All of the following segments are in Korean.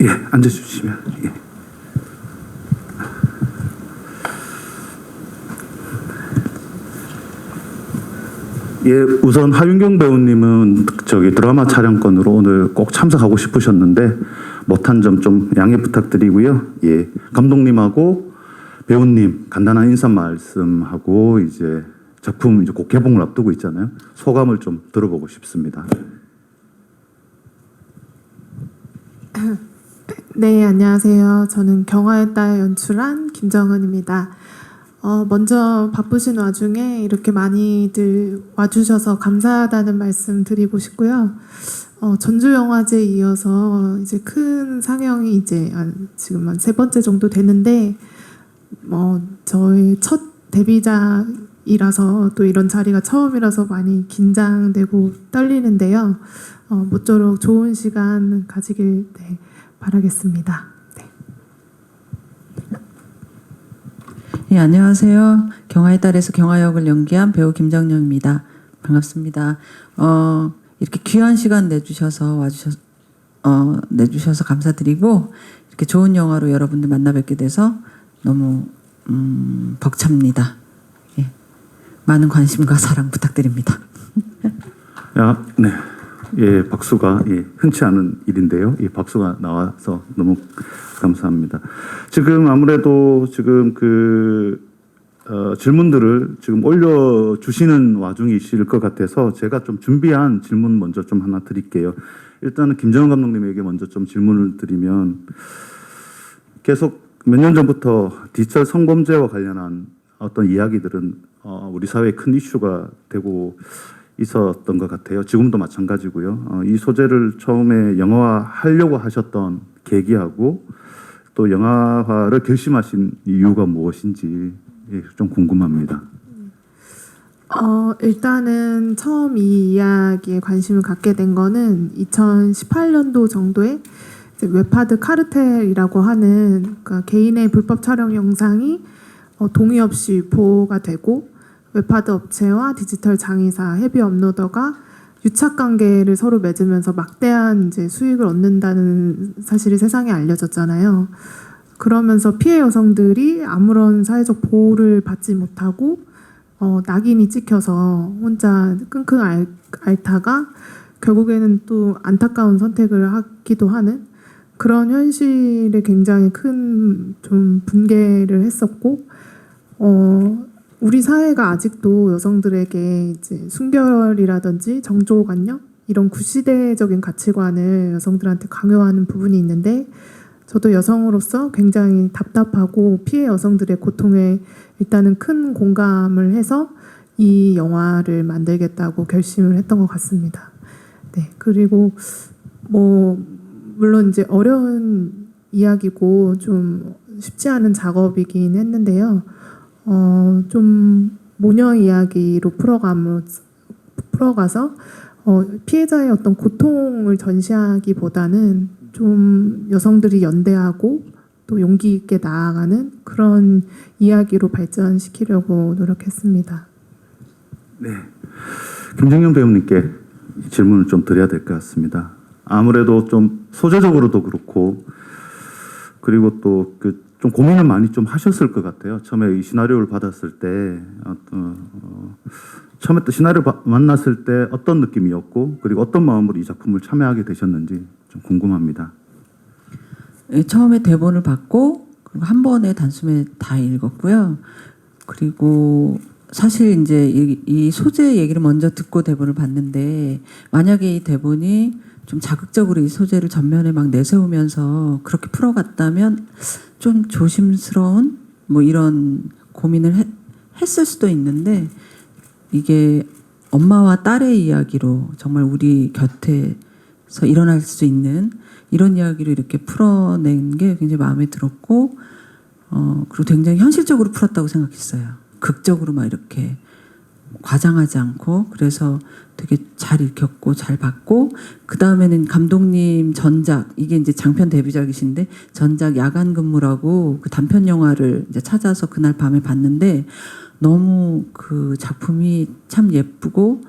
예, 앉아주시면. 예. 예, 우선 하윤경 배우님은 저기 드라마 촬영권으로 오늘 꼭 참석하고 싶으셨는데 못한 점 좀 양해 부탁드리고요. 예, 감독님하고 배우님 간단한 인사 말씀하고 이제 작품 이제 곧 개봉을 앞두고 있잖아요. 소감을 좀 들어보고 싶습니다. 네, 안녕하세요. 저는 경화의 딸 연출한 김정은입니다. 어, 먼저 바쁘신 와중에 이렇게 많이들 와주셔서 감사하다는 말씀 드리고 싶고요. 어, 전주영화제에 이어서 이제 큰 상영이 이제 한, 지금 한 세 번째 정도 되는데, 어, 저의 첫 데뷔작이라서 또 이런 자리가 처음이라서 많이 긴장되고 떨리는데요. 어, 모쪼록 좋은 시간 가지길 네, 바라겠습니다. 네. 예, 안녕하세요. 경화의 딸에서 경화 역을 연기한 배우 김정영입니다. 반갑습니다. 어, 이렇게 귀한 시간 내주셔서 와주셔서 어, 내주셔서 감사드리고 이렇게 좋은 영화로 여러분들 만나 뵙게 돼서 너무 음, 벅찹니다. 예. 많은 관심과 사랑 부탁드립니다. 야, 네. 예, 박수가 예, 흔치 않은 일인데요. 이 박수가 나와서 너무 감사합니다. 지금 아무래도 지금 그 어, 질문들을 지금 올려 주시는 와중이실 것 같아서 제가 좀 준비한 질문 먼저 좀 하나 드릴게요. 일단은 김정은 감독님에게 먼저 좀 질문을 드리면 계속 몇 년 전부터 디지털 성범죄와 관련한 어떤 이야기들은 어, 우리 사회의 큰 이슈가 되고 있었던 것 같아요. 지금도 마찬가지고요. 어, 이 소재를 처음에 영화화 하려고 하셨던 계기하고 또 영화화를 결심하신 이유가 무엇인지 예, 좀 궁금합니다. 어, 일단은 처음 이 이야기에 관심을 갖게 된 거는 2018년도 정도에 웹하드 카르텔이라고 하는 그러니까 개인의 불법 촬영 영상이 어, 동의 없이 보호가 되고 웹하드 업체와 디지털 장의사 헤비 업로더가 유착 관계를 서로 맺으면서 막대한 이제 수익을 얻는다는 사실이 세상에 알려졌잖아요. 그러면서 피해 여성들이 아무런 사회적 보호를 받지 못하고 어, 낙인이 찍혀서 혼자 끙끙 앓, 앓다가 결국에는 또 안타까운 선택을 하기도 하는 그런 현실에 굉장히 큰 좀 분개를 했었고 어, 우리 사회가 아직도 여성들에게 이제 순결이라든지 정조관념 이런 구시대적인 가치관을 여성들한테 강요하는 부분이 있는데 저도 여성으로서 굉장히 답답하고 피해 여성들의 고통에 일단은 큰 공감을 해서 이 영화를 만들겠다고 결심을 했던 것 같습니다. 네 그리고 뭐 물론 이제 어려운 이야기고 좀 쉽지 않은 작업이긴 했는데요. 어, 좀 모녀 이야기로 풀어가면 풀어가서 어, 피해자의 어떤 고통을 전시하기보다는 좀 여성들이 연대하고 또 용기 있게 나아가는 그런 이야기로 발전시키려고 노력했습니다. 네. 김정현 배우님께 질문을 좀 드려야 될 것 같습니다. 아무래도 좀 소재적으로도 그렇고 그리고 또 그 좀 고민을 많이 좀 하셨을 것 같아요. 처음에 이 시나리오를 받았을 때 어떤 어, 처음에 또 시나리오 바- 만났을 때 어떤 느낌이었고 그리고 어떤 마음으로 이 작품을 참여하게 되셨는지 좀 궁금합니다. 예, 처음에 대본을 받고 그리고 한 번에 단숨에 다 읽었고요. 그리고 사실 이제 이, 이 소재 얘기를 먼저 듣고 대본을 봤는데 만약에 이 대본이 좀 자극적으로 이 소재를 전면에 막 내세우면서 그렇게 풀어갔다면 좀 조심스러운 뭐 이런 고민을 했, 했을 수도 있는데 이게 엄마와 딸의 이야기로 정말 우리 곁에서 일어날 수 있는 이런 이야기를 이렇게 풀어낸 게 굉장히 마음에 들었고 어 그리고 굉장히 현실적으로 풀었다고 생각했어요. 극적으로 막 이렇게 과장하지 않고 그래서 되게 잘 읽혔고 잘 봤고 그 다음에는 감독님 전작 이게 이제 장편 데뷔작이신데 전작 야간 근무라고 그 단편 영화를 이제 찾아서 그날 밤에 봤는데 너무 그 작품이 참 예쁘고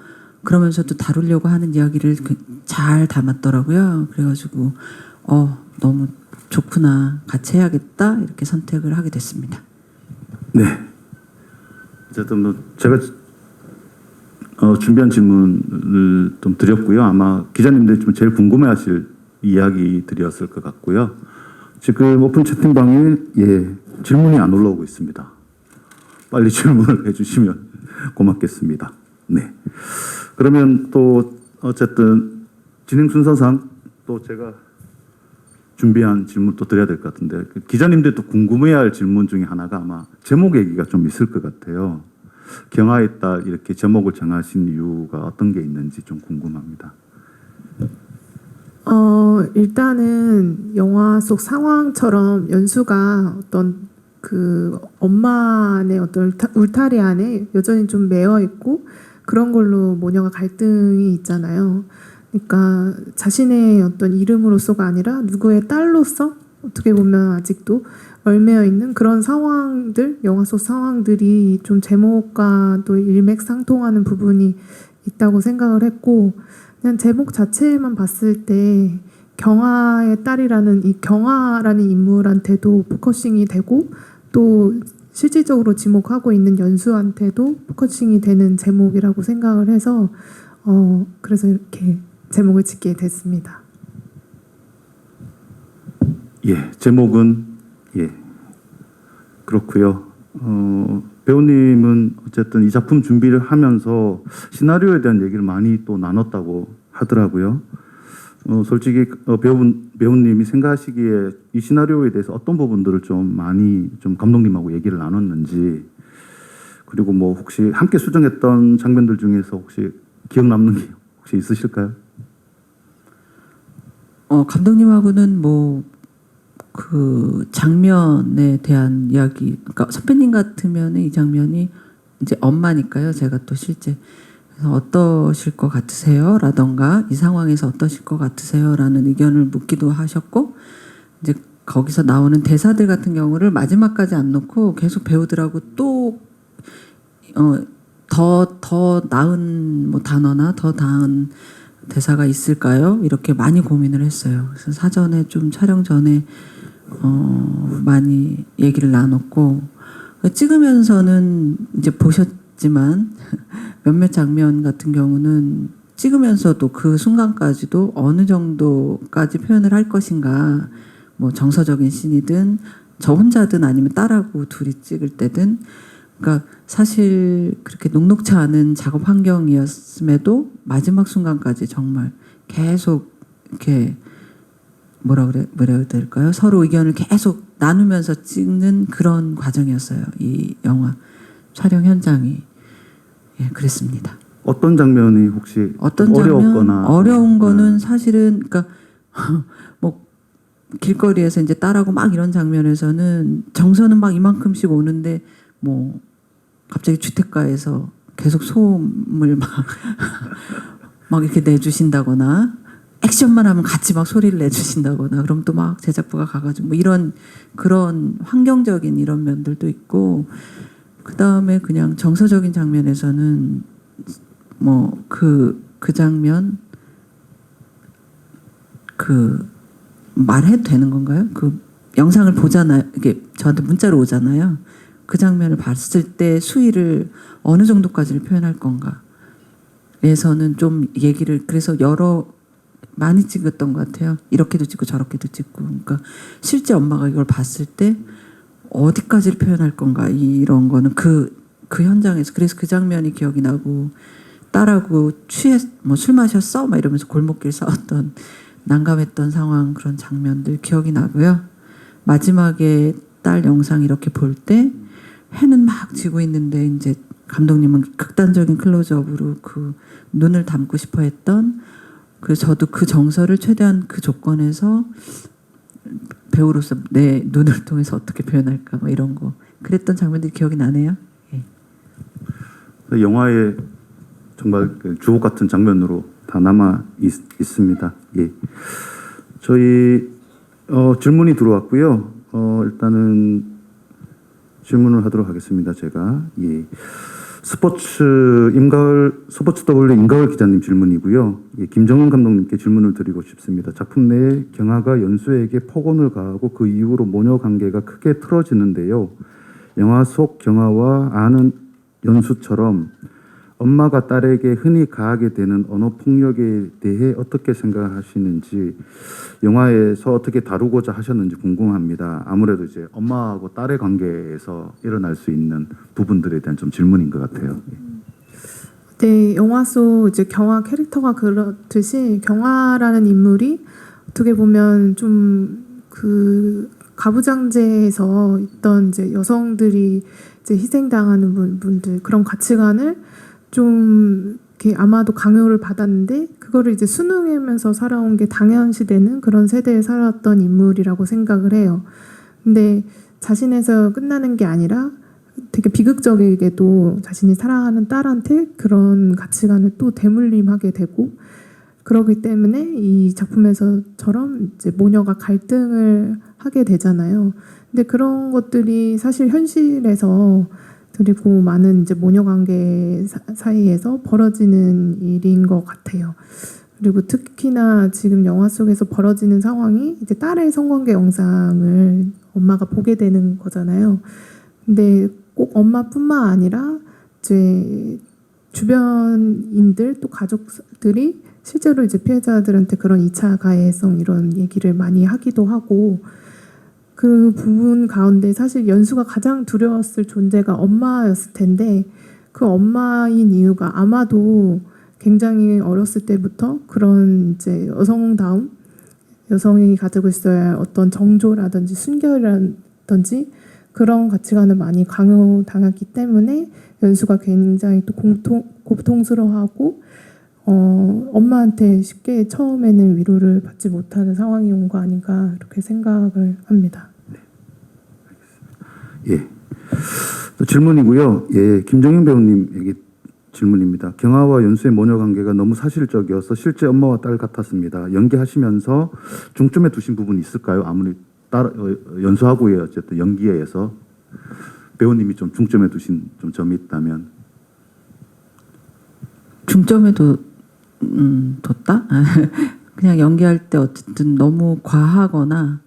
그러면서도 다루려고 하는 이야기를 그잘 담았더라고요. 그래가지고 어 너무 좋구나 같이 해야겠다 이렇게 선택을 하게 됐습니다. 네. 어쨌든 뭐 제가 어, 준비한 질문을 좀 드렸고요. 아마 기자님들이 좀 제일 궁금해하실 이야기들이었을 것 같고요. 지금 오픈 채팅방에 예 질문이 안 올라오고 있습니다. 빨리 질문을 해주시면 고맙겠습니다. 네. 그러면 또 어쨌든 진행 순서상 또 제가 준비한 질문 또 드려야 될 것 같은데 그 기자님들도 궁금해할 질문 중에 하나가 아마 제목 얘기가 좀 있을 것 같아요. 딸 이렇게 제목을 정하신 이유가 어떤 게 있는지 좀 궁금합니다. 어, 일단은 영화 속 상황처럼 연수가 어떤 그 엄마의 어떤 울타- 울타리 안에 여전히 좀 매여 있고 그런 걸로 모녀가 갈등이 있잖아요. 그러니까 자신의 어떤 이름으로서가 아니라 누구의 딸로서 어떻게 보면 아직도 얽매여 있는 그런 상황들, 영화 속 상황들이 좀 제목과 또 일맥상통하는 부분이 있다고 생각을 했고 그냥 제목 자체만 봤을 때 경아의 딸이라는 이 경아라는 인물한테도 포커싱이 되고 또 실질적으로 지목하고 있는 연수한테도 포커싱이 되는 제목이라고 생각을 해서 어 그래서 이렇게 제목을 짓게 됐습니다. 예, 제목은 예 그렇고요. 어, 배우님은 어쨌든 이 작품 준비를 하면서 시나리오에 대한 얘기를 많이 또 나눴다고 하더라고요. 어, 솔직히 어, 배우 배우님이 생각하시기에 이 시나리오에 대해서 어떤 부분들을 좀 많이 좀 감독님하고 얘기를 나눴는지 그리고 뭐 혹시 함께 수정했던 장면들 중에서 혹시 기억 남는 게 혹시 있으실까요? 어, 감독님하고는 뭐 그 장면에 대한 이야기, 그러니까 선배님 같으면 이 장면이 이제 엄마니까요. 제가 또 실제 그래서 어떠실 것 같으세요? 라던가 이 상황에서 어떠실 것 같으세요? 라는 의견을 묻기도 하셨고 이제 거기서 나오는 대사들 같은 경우를 마지막까지 안 놓고 계속 배우들하고 또 어, 더, 더 나은 뭐 단어나 더 나은 대사가 있을까요? 이렇게 많이 고민을 했어요. 그래서 사전에 좀 촬영 전에 어, 많이 얘기를 나눴고 찍으면서는 이제 보셨지만 몇몇 장면 같은 경우는 찍으면서도 그 순간까지도 어느 정도까지 표현을 할 것인가 뭐 정서적인 신이든 저 혼자든 아니면 딸하고 둘이 찍을 때든. 그러니까 사실 그렇게 녹록치 않은 작업 환경이었음에도 마지막 순간까지 정말 계속 이렇게 뭐라 그래 뭐라 될까요? 서로 의견을 계속 나누면서 찍는 그런 과정이었어요. 이 영화 촬영 현장이 예 그랬습니다. 어떤 장면이 혹시 어떤 어려웠거나 어려운 거는 사실은 그러니까 뭐 길거리에서 이제 딸하고 막 이런 장면에서는 정서는 막 이만큼씩 오는데 뭐 갑자기 주택가에서 계속 소음을 막, 막 이렇게 내주신다거나 액션만 하면 같이 막 소리를 내주신다거나 그럼 또 막 제작부가 가가지고 뭐 이런 그런 환경적인 이런 면들도 있고 그 다음에 그냥 정서적인 장면에서는 뭐그그 장면 그 말해도 되는 건가요? 그 영상을 보잖아요. 이게 저한테 문자로 오잖아요. 그 장면을 봤을 때 수위를 어느 정도까지를 표현할 건가? 에서는 좀 얘기를 그래서 여러 많이 찍었던 것 같아요. 이렇게도 찍고 저렇게도 찍고. 그러니까 실제 엄마가 이걸 봤을 때 어디까지를 표현할 건가 이런 거는 그 그 현장에서 그래서 그 장면이 기억이 나고 딸하고 취해 뭐 술 마셨어 막 이러면서 골목길 싸웠던 난감했던 상황 그런 장면들 기억이 나고요. 마지막에 딸 영상 이렇게 볼 때 해는 막 지고 있는데 이제 감독님은 극단적인 클로즈업으로 그 눈을 담고 싶어 했던 그 저도 그 정서를 최대한 그 조건에서 배우로서 내 눈을 통해서 어떻게 표현할까 뭐 이런 거 그랬던 장면들이 기억이 나네요. 예. 영화에 정말 그 주옥 같은 장면으로 다 남아 있, 있습니다. 예. 저희 어, 질문이 들어왔고요. 어, 일단은 질문을 하도록 하겠습니다. 제가 예. 스포츠 임가을 스포츠 W 임가을 기자님 질문이고요. 예, 김정은 감독님께 질문을 드리고 싶습니다. 작품 내에 경아가 연수에게 폭언을 가하고 그 이후로 모녀 관계가 크게 틀어지는데요. 영화 속 경아와 아는 연수처럼 엄마가 딸에게 흔히 가하게 되는 언어 폭력에 대해 어떻게 생각하시는지 영화에서 어떻게 다루고자 하셨는지 궁금합니다. 아무래도 이제 엄마하고 딸의 관계에서 일어날 수 있는 부분들에 대한 좀 질문인 것 같아요. 네, 영화 속 이제 경화 캐릭터가 그렇듯이 경화라는 인물이 어떻게 보면 좀 그 가부장제에서 있던 이제 여성들이 이제 희생당하는 분- 분들 그런 가치관을 좀 이렇게 아마도 강요를 받았는데 그거를 이제 순응하면서 살아온 게 당연시되는 그런 세대에 살았던 인물이라고 생각을 해요. 근데 자신에서 끝나는 게 아니라 되게 비극적이게도 자신이 사랑하는 딸한테 그런 가치관을 또 대물림하게 되고 그러기 때문에 이 작품에서처럼 이제 모녀가 갈등을 하게 되잖아요. 근데 그런 것들이 사실 현실에서 그리고 많은 이제 모녀 관계 사- 사이에서 벌어지는 일인 것 같아요. 그리고 특히나 지금 영화 속에서 벌어지는 상황이 이제 딸의 성관계 영상을 엄마가 보게 되는 거잖아요. 근데 꼭 엄마뿐만 아니라 이제 주변인들 또 가족들이 실제로 이제 피해자들한테 그런 2차 가해성 이런 얘기를 많이 하기도 하고 그 부분 가운데 사실 연수가 가장 두려웠을 존재가 엄마였을 텐데 그 엄마인 이유가 아마도 굉장히 어렸을 때부터 그런 이제 여성다움 여성이 가지고 있어야 할 어떤 정조라든지 순결이라든지 그런 가치관을 많이 강요당했기 때문에 연수가 굉장히 또 공통, 고통스러워하고 어, 엄마한테 쉽게 처음에는 위로를 받지 못하는 상황이 온 거 아닌가 이렇게 생각을 합니다. 예. 또 질문이고요. 예, 김정인 배우님에게 질문입니다. 경아와 연수의 모녀 관계가 너무 사실적이어서 실제 엄마와 딸 같았습니다. 연기하시면서 중점에 두신 부분이 있을까요? 아무리 딸 어, 연수하고의 어쨌든 연기에서 배우님이 좀 중점에 두신 좀 점이 있다면 중점에도 음, 뒀다? 그냥 연기할 때 어쨌든 너무 과하거나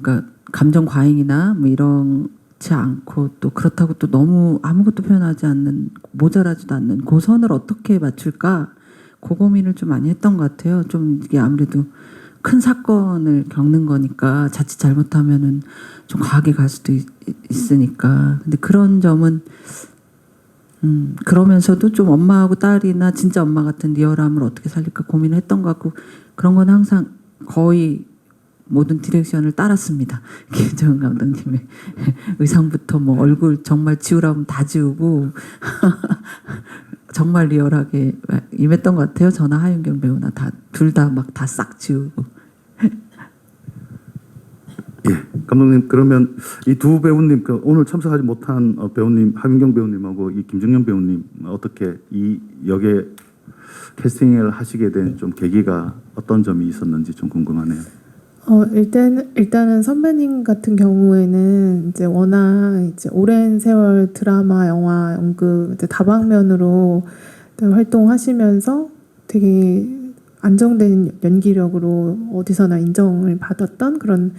그러니까 감정 과잉이나 뭐 이런 지 않고 또 그렇다고 또 너무 아무것도 표현하지 않는 모자라지도 않는 그 선을 어떻게 맞출까 그 고민을 좀 많이 했던 것 같아요. 좀 이게 아무래도 큰 사건을 겪는 거니까 자칫 잘못하면은 좀 과하게 갈 수도 있, 있으니까 근데 그런 점은 음, 그러면서도 좀 엄마하고 딸이나 진짜 엄마 같은 리얼함을 어떻게 살릴까 고민을 했던 것 같고 그런 건 항상 거의 모든 디렉션을 따랐습니다. 김정은 감독님의 의상부터 뭐 얼굴 정말 지우라면 다 지우고 정말 리얼하게 임했던 것 같아요. 저나 하윤경 배우나 다 둘 다 막 다 싹 지우고 예, 감독님 그러면 이 두 배우님 그 오늘 참석하지 못한 어, 배우님 하민경 배우님하고 이 김정현 배우님 어떻게 이 역에 캐스팅을 하시게 된 좀 계기가 어떤 점이 있었는지 좀 궁금하네요. 어, 일단 일단은 선배님 같은 경우에는 이제 워낙 이제 오랜 세월 드라마, 영화, 연극 이제 다방면으로 활동하시면서 되게 안정된 연기력으로 어디서나 인정을 받았던 그런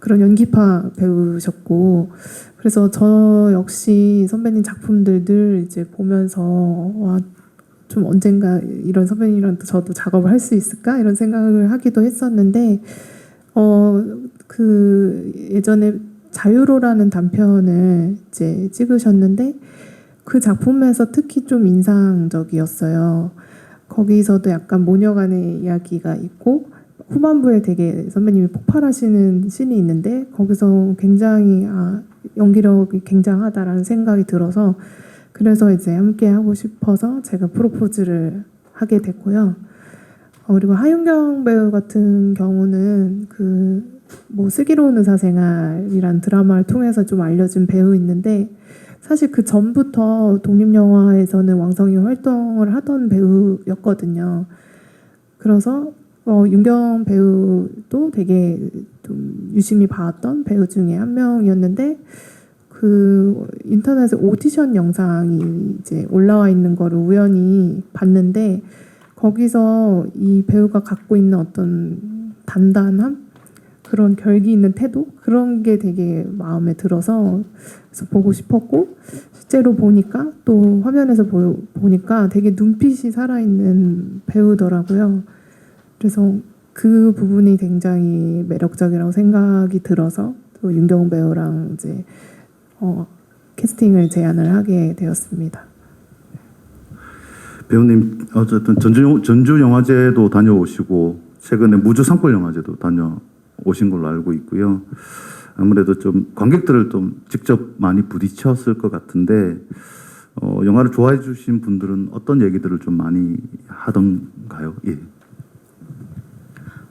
그런 연기파 배우셨고 그래서 저 역시 선배님 작품들 늘 이제 보면서 와 좀 언젠가 이런 선배님이랑 저도 작업을 할 수 있을까? 이런 생각을 하기도 했었는데 어 그 예전에 자유로라는 단편을 이제 찍으셨는데 그 작품에서 특히 좀 인상적이었어요. 거기서도 약간 모녀간의 이야기가 있고 후반부에 되게 선배님이 폭발하시는 씬이 있는데 거기서 굉장히 아 연기력이 굉장하다라는 생각이 들어서 그래서 이제 함께 하고 싶어서 제가 프로포즈를 하게 됐고요. 어, 그리고 하윤경 배우 같은 경우는 그 뭐 슬기로운 의사생활이란 드라마를 통해서 좀 알려진 배우인데 사실 그 전부터 독립영화에서는 왕성히 활동을 하던 배우였거든요. 그래서 어, 윤경 배우도 되게 좀 유심히 봐왔던 배우 중에 한 명이었는데 그 인터넷에 오디션 영상이 이제 올라와 있는 거를 우연히 봤는데 거기서 이 배우가 갖고 있는 어떤 단단함 그런 결기 있는 태도 그런 게 되게 마음에 들어서 그래서 보고 싶었고 실제로 보니까 또 화면에서 보, 보니까 되게 눈빛이 살아있는 배우더라고요. 그래서 그 부분이 굉장히 매력적이라고 생각이 들어서 또 윤경 배우랑 이제 어, 캐스팅을 제안을 하게 되었습니다. 배우님 어쨌든 전주 전주 영화제도 다녀오시고 최근에 무주 상골 영화제도 다녀오신 걸로 알고 있고요. 아무래도 좀 관객들을 좀 직접 많이 부딪혔을 것 같은데 어, 영화를 좋아해 주신 분들은 어떤 얘기들을 좀 많이 하던가요? 예.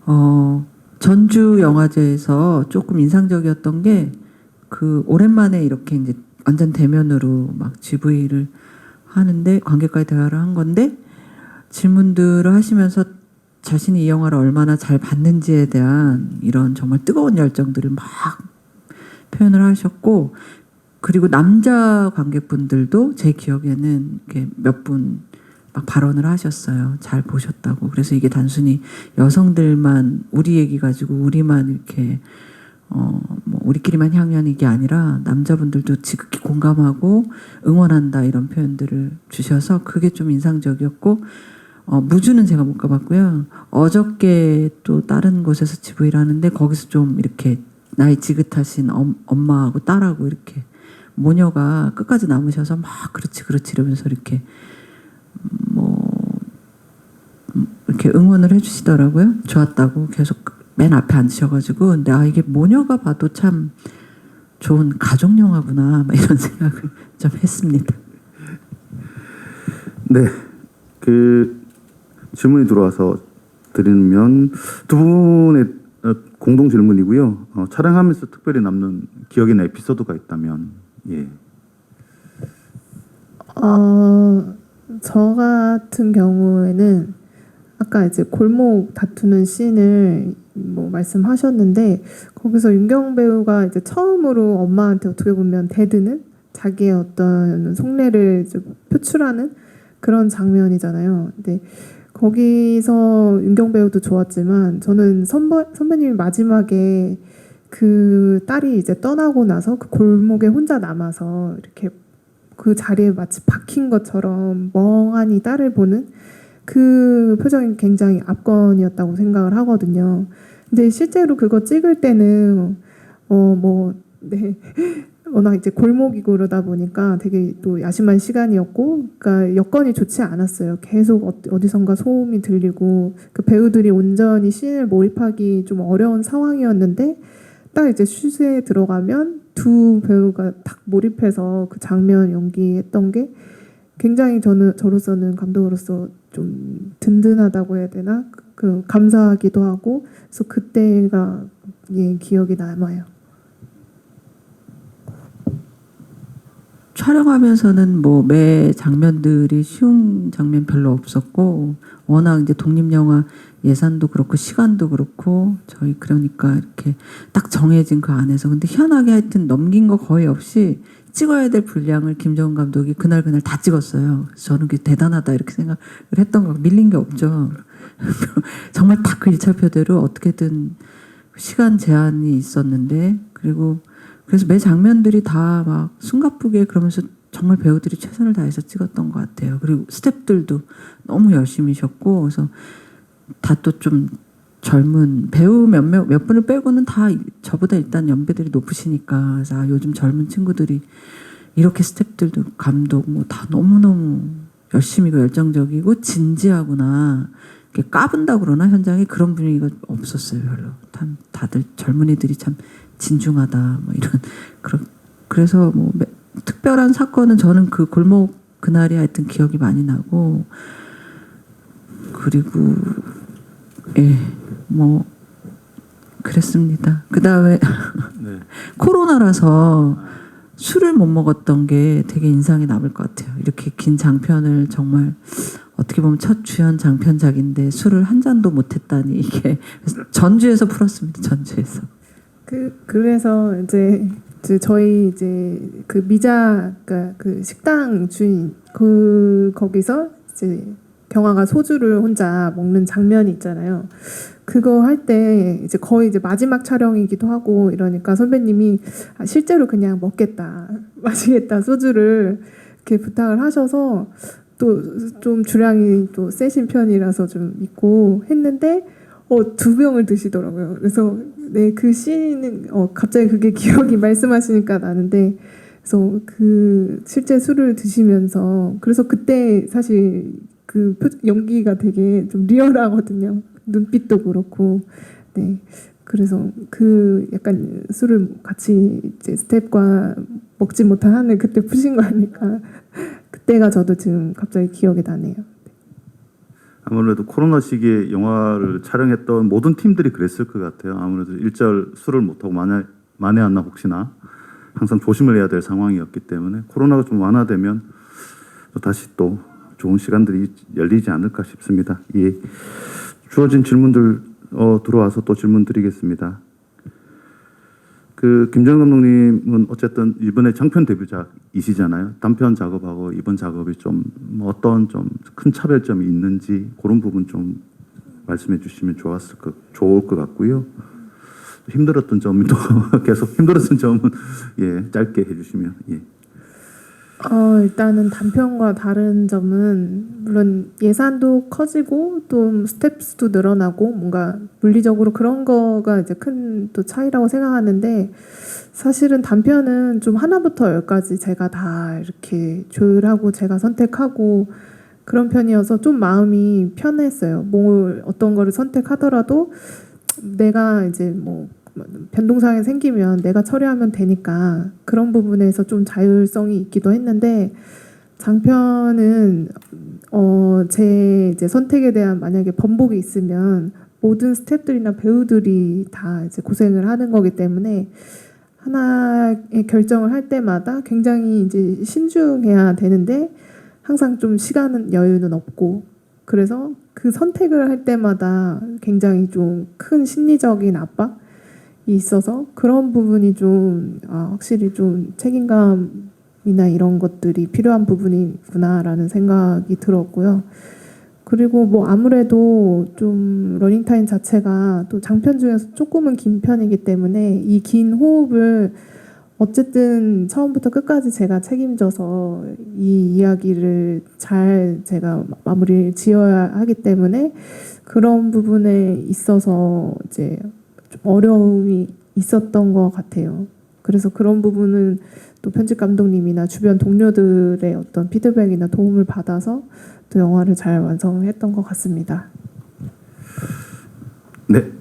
어, 전주 영화제에서 조금 인상적이었던 게 그 오랜만에 이렇게 이제 완전 대면으로 막 GV를 하는데 관객과의 대화를 한 건데 질문들을 하시면서 자신이 이 영화를 얼마나 잘 봤는지에 대한 이런 정말 뜨거운 열정들을 막 표현을 하셨고 그리고 남자 관객분들도 제 기억에는 몇 분 막 발언을 하셨어요. 잘 보셨다고. 그래서 이게 단순히 여성들만 우리 얘기 가지고 우리만 이렇게 어, 뭐 우리끼리만 향연이 게 아니라 남자분들도 지극히 공감하고 응원한다 이런 표현들을 주셔서 그게 좀 인상적이었고 어, 무주는 제가 못 가봤고요. 어저께 또 다른 곳에서 GV를 하는데 거기서 좀 이렇게 나이 지긋하신 엄, 엄마하고 딸하고 이렇게 모녀가 끝까지 남으셔서 막 그렇지 그렇지 이러면서 이렇게 뭐 음, 이렇게 응원을 해주시더라고요. 좋았다고 계속 맨 앞에 앉으셔가지고 근데 아 이게 모녀가 봐도 참 좋은 가족 영화구나 막 이런 생각을 좀 했습니다. 네. 그 질문이 들어와서 드리면 두 분의 어, 공동 질문이고요. 어, 촬영하면서 특별히 남는 기억이나 에피소드가 있다면 예. 어, 저 같은 경우에는 아까 이제 골목 다투는 씬을 뭐 말씀하셨는데 거기서 윤경 배우가 이제 처음으로 엄마한테 어떻게 보면 대드는 자기의 어떤 속내를 표출하는 그런 장면이잖아요. 근데 거기서 윤경 배우도 좋았지만 저는 선배, 선배님이 마지막에 그 딸이 이제 떠나고 나서 그 골목에 혼자 남아서 이렇게 그 자리에 마치 박힌 것처럼 멍하니 딸을 보는 그 표정이 굉장히 압권이었다고 생각을 하거든요. 근데 실제로 그거 찍을 때는 어 뭐 네. 워낙 이제 골목이고 그러다 보니까 되게 또 야심한 시간이었고, 그러니까 여건이 좋지 않았어요. 계속 어- 어디선가 소음이 들리고, 그 배우들이 온전히 씬을 몰입하기 좀 어려운 상황이었는데, 딱 이제 슛에 들어가면 두 배우가 딱 몰입해서 그 장면 연기했던 게 굉장히 저는 저로서는 감독으로서 좀 든든하다고 해야 되나 그 감사하기도 하고 그래서 그때가 예 기억이 남아요. 촬영하면서는 뭐 매 장면들이 쉬운 장면 별로 없었고 워낙 이제 독립 영화 예산도 그렇고 시간도 그렇고 저희 그러니까 이렇게 딱 정해진 그 안에서 근데 희한하게 하여튼 넘긴 거 거의 없이 찍어야 될 분량을 김정은 감독이 그날 그날 다 찍었어요. 저는 그게 대단하다 이렇게 생각을 했던 거 밀린 게 없죠. 정말 딱그 일차표대로 어떻게든 시간 제한이 있었는데 그리고 그래서 매 장면들이 다 막 숨가쁘게 그러면서 정말 배우들이 최선을 다해서 찍었던 것 같아요. 그리고 스탭들도 너무 열심히셨고 그래서 다 또 좀 젊은 배우 몇몇 몇 분을 빼고는 다 저보다 일단 연배들이 높으시니까 아, 요즘 젊은 친구들이 이렇게 스탭들도 감독 뭐 다 너무 너무 열심히고 열정적이고 진지하구나 이렇게 까분다 그러나 현장에 그런 분위기가 없었어요 별로. 참 다들 젊은이들이 참 진중하다 뭐 이런 그런 그래서 뭐 매- 특별한 사건은 저는 그 골목 그날이 하여튼 기억이 많이 나고 그리고 예 뭐 그랬습니다. 그 다음에 네. 코로나라서 술을 못 먹었던 게 되게 인상이 남을 것 같아요. 이렇게 긴 장편을 정말 어떻게 보면 첫 주연 장편작인데 술을 한 잔도 못했다니 이게 전주에서 풀었습니다. 전주에서. 그 그래서 이제 이제 저희 이제 그 미자 그러니까 그 식당 주인 그 거기서 이제 경화가 소주를 혼자 먹는 장면이 있잖아요. 그거 할 때 이제 거의 이제 마지막 촬영이기도 하고 이러니까 선배님이 아, 실제로 그냥 먹겠다 마시겠다 소주를 이렇게 부탁을 하셔서 또 좀 주량이 또 세신 편이라서 좀 있고 했는데 어, 두 병을 드시더라고요. 그래서 네그 씬은 어, 갑자기 그게 기억이 말씀하시니까 나는데 그래서 그 실제 술을 드시면서 그래서 그때 사실 그 표- 연기가 되게 좀 리얼하거든요. 눈빛도 그렇고 네 그래서 그 약간 술을 같이 이제 스텝과 먹지 한을 그때 푸신 거 아닐까 그때가 저도 지금 갑자기 기억이 나네요. 아무래도 코로나 시기에 영화를 촬영했던 모든 팀들이 그랬을 것 같아요. 아무래도 일절 술을 못하고 만에 만에 안나 혹시나 항상 조심을 해야 될 상황이었기 때문에 코로나가 좀 완화되면 또 다시 또 좋은 시간들이 열리지 않을까 싶습니다. 예. 주어진 질문들 어, 들어와서 또 질문 드리겠습니다. 그 김정 감독님은 어쨌든 이번에 장편 데뷔작이시잖아요. 단편 작업하고 이번 작업이 좀뭐 어떤 좀 큰 차별점이 있는지 그런 부분 좀 말씀해 주시면 좋았을 것 좋을 것 같고요. 힘들었던 점도 계속 힘들었던 점은 예 짧게 해주시면 예. 어, 일단은 단편과 다른 점은 물론 예산도 커지고 또 스텝스도 늘어나고 뭔가 물리적으로 그런 거가 이제 큰 또 차이라고 생각하는데 사실은 단편은 좀 하나부터 열까지 제가 다 이렇게 조율하고 제가 선택하고 그런 편이어서 좀 마음이 편했어요. 뭘 어떤 거를 선택하더라도 내가 이제 뭐 변동사항이 생기면 내가 처리하면 되니까 그런 부분에서 좀 자율성이 있기도 했는데 장편은 어 제 이제 선택에 대한 만약에 번복이 있으면 모든 스태프들이나 배우들이 다 이제 고생을 하는 거기 때문에 하나의 결정을 할 때마다 굉장히 이제 신중해야 되는데 항상 좀 시간은 여유는 없고 그래서 그 선택을 할 때마다 굉장히 좀 큰 심리적인 압박이 있어서 그런 부분이 좀 아, 확실히 좀 책임감이나 이런 것들이 필요한 부분이구나라는 생각이 들었고요. 그리고 뭐 아무래도 좀 러닝타임 자체가 또 장편 중에서 조금은 긴 편이기 때문에 이 긴 호흡을 어쨌든 처음부터 끝까지 제가 책임져서 이 이야기를 잘 제가 마무리를 지어야 하기 때문에 그런 부분에 있어서 이제 좀 어려움이 있었던 것 같아요. 그래서 그런 부분은 또 편집 감독님이나 주변 동료들의 어떤 피드백이나 도움을 받아서 또 영화를 잘 완성했던 것 같습니다. 네.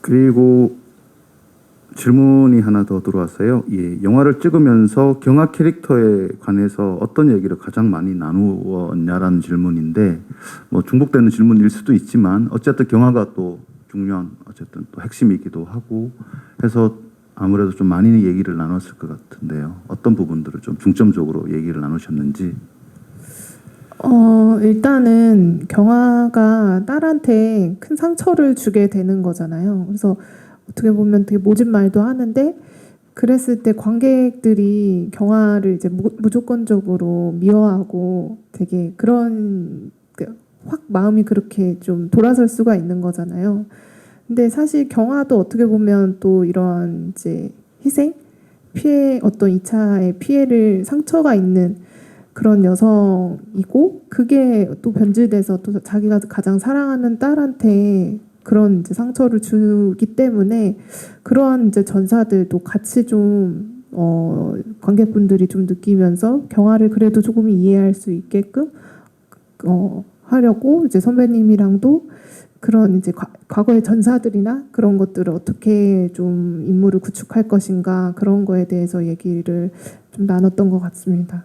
그리고 질문이 하나 더 들어왔어요. 예, 영화를 찍으면서 경화 캐릭터에 관해서 어떤 얘기를 가장 많이 나누었냐라는 질문인데 뭐 중복되는 질문일 수도 있지만 어쨌든 경화가 또 중요한 어쨌든 또 핵심이기도 하고 해서 아무래도 좀 많이 얘기를 나눴을 것 같은데요. 어떤 부분들을 좀 중점적으로 얘기를 나누셨는지. 어, 일단은 경화가 딸한테 큰 상처를 주게 되는 거잖아요. 그래서 어떻게 보면 되게 모진 말도 하는데 그랬을 때 관객들이 경화를 이제 무, 무조건적으로 미워하고 되게 그런 그 확 마음이 그렇게 좀 돌아설 수가 있는 거잖아요. 근데 사실 경화도 어떻게 보면 또 이런 이제 희생, 피해 어떤 2차의 피해를 상처가 있는 그런 여성이고 그게 또 변질돼서 또 자기가 가장 사랑하는 딸한테 그런 이제 상처를 주기 때문에 그런 이제 전사들도 같이 좀 어, 관객분들이 좀 느끼면서 경화를 그래도 조금 이해할 수 있게끔 어, 하려고 이제 선배님이랑도 그런 이제 과, 과거의 전사들이나 그런 것들을 어떻게 좀 인물을 구축할 것인가 그런 거에 대해서 얘기를 좀 나눴던 것 같습니다.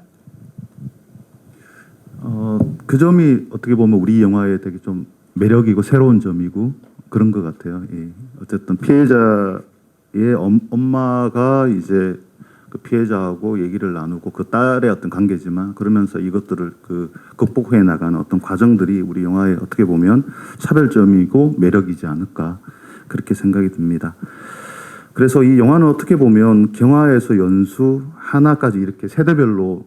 어, 그 점이 어떻게 보면 우리 영화의 되게 좀 매력이고 새로운 점이고 그런 것 같아요. 예. 어쨌든 피해자의 엄, 엄마가 이제 그 피해자하고 얘기를 나누고 그 딸의 어떤 관계지만 그러면서 이것들을 그 극복해 나가는 어떤 과정들이 우리 영화에 어떻게 보면 차별점이고 매력이지 않을까 그렇게 생각이 듭니다. 그래서 이 영화는 어떻게 보면 경화에서 연수 하나까지 이렇게 세대별로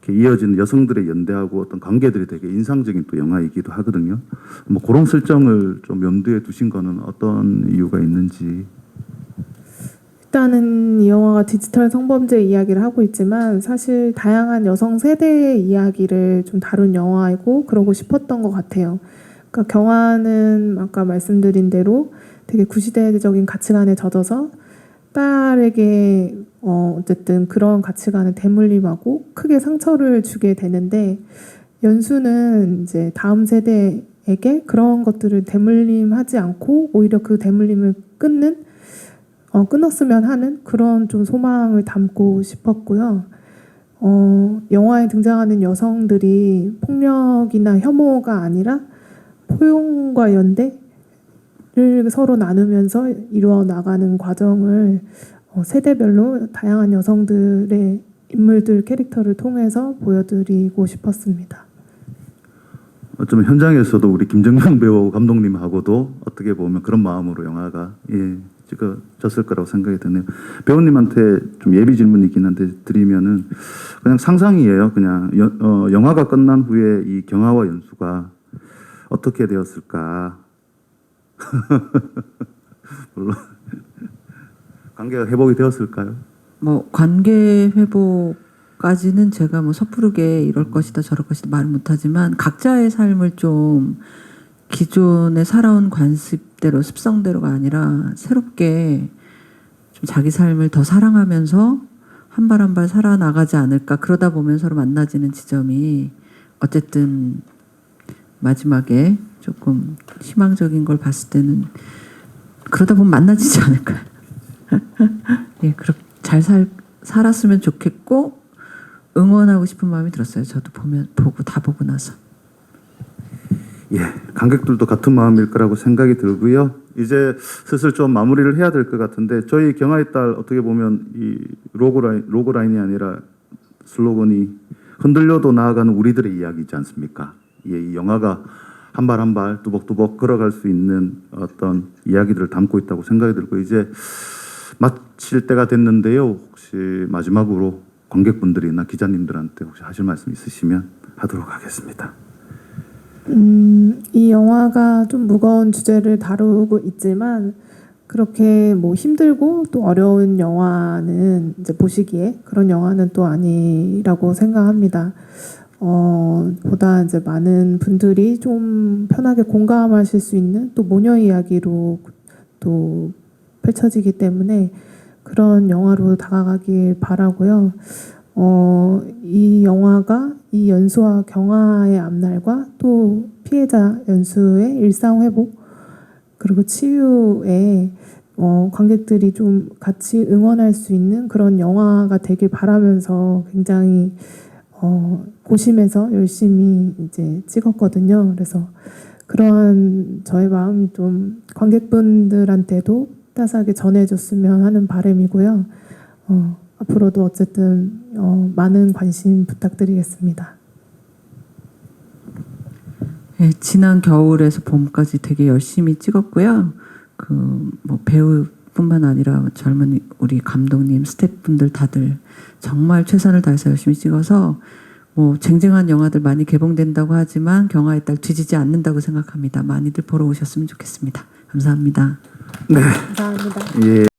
이렇게 이어지는 여성들의 연대하고 어떤 관계들이 되게 인상적인 또 영화이기도 하거든요. 뭐 그런 설정을 좀 염두에 두신 거는 어떤 이유가 있는지. 일단은 이 영화가 디지털 성범죄 이야기를 하고 있지만 사실 다양한 여성 세대의 이야기를 좀 다룬 영화이고 그러고 싶었던 것 같아요. 그러니까 경화는 아까 말씀드린 대로 되게 구시대적인 가치관에 젖어서 딸에게 어 어쨌든 그런 가치관을 대물림하고 크게 상처를 주게 되는데 연수는 이제 다음 세대에게 그런 것들을 대물림하지 않고 오히려 그 대물림을 끊는 어, 끊었으면 하는 그런 좀 소망을 담고 싶었고요. 어, 영화에 등장하는 여성들이 폭력이나 혐오가 아니라 포용과 연대를 서로 나누면서 이루어 나가는 과정을 어, 세대별로 다양한 여성들의 인물들 캐릭터를 통해서 보여드리고 싶었습니다. 어쩌면 현장에서도 우리 김정명 배우 감독님하고도 어떻게 보면 그런 마음으로 영화가 예, 찍어졌을 거라고 생각이 드네요. 배우님한테 좀 예비 질문이긴 한데 드리면은 그냥 상상이에요. 그냥 여- 어, 영화가 끝난 후에 이 경화와 연수가 어떻게 되었을까? 물론 관계가 회복이 되었을까요? 뭐 관계 회복까지는 제가 뭐 섣부르게 이럴 것이다 저럴 것이다 말 못하지만 각자의 삶을 좀 기존에 살아온 관습대로 습성대로가 아니라 새롭게 좀 자기 삶을 더 사랑하면서 한 발 한 발 살아나가지 않을까 그러다 보면 서로 만나지는 지점이 어쨌든 마지막에 조금 희망적인 걸 봤을 때는 그러다 보면 만나지지 않을까요? 예, 그렇게 잘 살, 살았으면 좋겠고 응원하고 싶은 마음이 들었어요. 저도 보면 보고 다 보고 나서. 예, 관객들도 같은 마음일 거라고 생각이 들고요. 이제 슬슬 좀 마무리를 해야 될 것 같은데 저희 경아의 딸 어떻게 보면 이 로고라인 로고라인이 아니라 슬로건이 흔들려도 나아가는 우리들의 이야기지 않습니까? 예, 이 영화가 한 발 한발 뚜벅뚜벅 걸어갈 수 있는 어떤 이야기들을 담고 있다고 생각이 들고 이제 마칠 때가 됐는데요. 혹시 마지막으로 관객분들이나 기자님들한테 혹시 하실 말씀 있으시면 하도록 하겠습니다. 음, 이 영화가 좀 무거운 주제를 다루고 있지만 그렇게 뭐 힘들고 또 어려운 영화는 이제 보시기에 그런 영화는 또 아니라고 생각합니다. 어, 보다 이제 많은 분들이 좀 편하게 공감하실 수 있는 또 모녀 이야기로 또 펼쳐지기 때문에 그런 영화로 다가가길 바라고요. 어, 이 영화가 이 연수와 경화의 앞날과 또 피해자 연수의 일상 회복 그리고 치유에 어, 관객들이 좀 같이 응원할 수 있는 그런 영화가 되길 바라면서 굉장히 어, 고심해서 열심히 이제 찍었거든요. 그래서 그런 저의 마음이 좀 관객분들한테도 따스하게 전해줬으면 하는 바람이고요. 어, 앞으로도 어쨌든 어, 많은 관심 부탁드리겠습니다. 예, 지난 겨울에서 봄까지 되게 열심히 찍었고요. 그 뭐 배우뿐만 아니라 젊은 우리 감독님, 스태프분들 다들 정말 최선을 다해서 열심히 찍어서 뭐 쟁쟁한 영화들 많이 개봉된다고 하지만 경화의 딸 뒤지지 않는다고 생각합니다. 많이들 보러 오셨으면 좋겠습니다. 감사합니다. 감사합니다. 예.